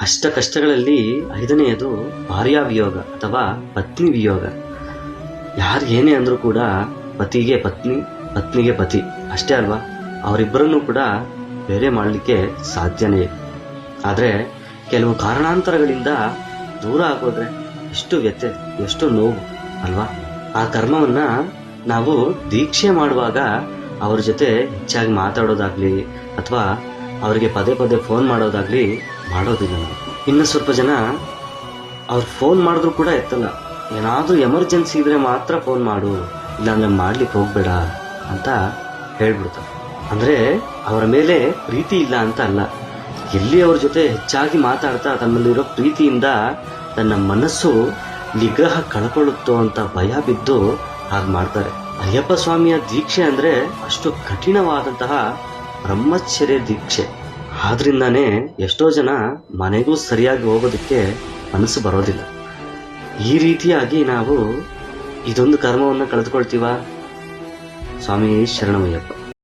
ಅಷ್ಟ ಕಷ್ಟಗಳಲ್ಲಿ ಐದನೆಯದು ಭಾರ್ಯಾವಿಯೋಗ ಅಥವಾ ಪತ್ನಿ ವಿಯೋಗ. ಯಾರು ಏನೇ ಅಂದರೂ ಕೂಡ ಪತಿಗೆ ಪತ್ನಿ, ಪತ್ನಿಗೆ ಪತಿ. ಅಷ್ಟೇ ಅಲ್ವಾ? ಅವರಿಬ್ಬರನ್ನು ಕೂಡ ಬೇರೆ ಮಾಡಲಿಕ್ಕೆ ಸಾಧ್ಯನೇ ಆದರೆ ಕೆಲವು ಕಾರಣಾಂತರಗಳಿಂದ ದೂರ ಆಗೋದ್ರೆ ಎಷ್ಟು ವ್ಯಥೆ, ಎಷ್ಟು ನೋವು, ಅಲ್ವಾ? ಆ ಕರ್ಮವನ್ನ ನಾವು ದೀಕ್ಷೆ ಮಾಡುವಾಗ ಅವ್ರ ಜೊತೆ ಹೆಚ್ಚಾಗಿ ಮಾತಾಡೋದಾಗ್ಲಿ ಅಥವಾ ಅವರಿಗೆ ಪದೇ ಪದೇ ಫೋನ್ ಮಾಡೋದಾಗ್ಲಿ ಮಾಡೋದಿಲ್ಲ. ನಾವು ಇನ್ನು ಸ್ವಲ್ಪ ಜನ ಅವ್ರು ಫೋನ್ ಮಾಡಿದ್ರು ಕೂಡ ಎತ್ತಲ್ಲ. ಏನಾದರೂ ಎಮರ್ಜೆನ್ಸಿ ಇದ್ರೆ ಮಾತ್ರ ಫೋನ್ ಮಾಡು. ಇಲ್ಲಾಂದ್ರೆ ಮಾಡ್ಲಿಕ್ಕೆ ಹೋಗ್ಬೇಡ ಅಂತ ಹೇಳ್ಬಿಡ್ತಾರೆ. ಅಂದ್ರೆ ಅವರ ಮೇಲೆ ಪ್ರೀತಿ ಇಲ್ಲ ಅಂತ ಅಲ್ಲ. ಎಲ್ಲಿ ಅವ್ರ ಜೊತೆ ಹೆಚ್ಚಾಗಿ ಮಾತಾಡ್ತಾ ತನ್ನಲ್ಲಿರೋ ಪ್ರೀತಿಯಿಂದ ತನ್ನ ಮನಸ್ಸು ನಿಗ್ರಹ ಕಳ್ಕೊಳ್ಳುತ್ತೋ ಅಂತ ಭಯ ಬಿದ್ದು ಹಾಗೆ ಮಾಡ್ತಾರೆ. ಅಯ್ಯಪ್ಪ ಸ್ವಾಮಿಯ ದೀಕ್ಷೆ ಅಂದ್ರೆ ಅಷ್ಟು ಕಠಿಣವಾದಂತಹ ಬ್ರಹ್ಮಚರ್ಯ ದೀಕ್ಷೆ. ಆದ್ರಿಂದಾನೇ ಎಷ್ಟೋ ಜನ ಮನೆಗೂ ಸರಿಯಾಗಿ ಹೋಗೋದಕ್ಕೆ ಮನಸ್ಸು ಬರೋದಿಲ್ಲ. ಈ ರೀತಿಯಾಗಿ ನಾವು ಇದೊಂದು ಕರ್ಮವನ್ನು ಕಳೆದುಕೊಳ್ತೀವ? ಸ್ವಾಮಿ ಶರಣಮಯ್ಯಪ್ಪ.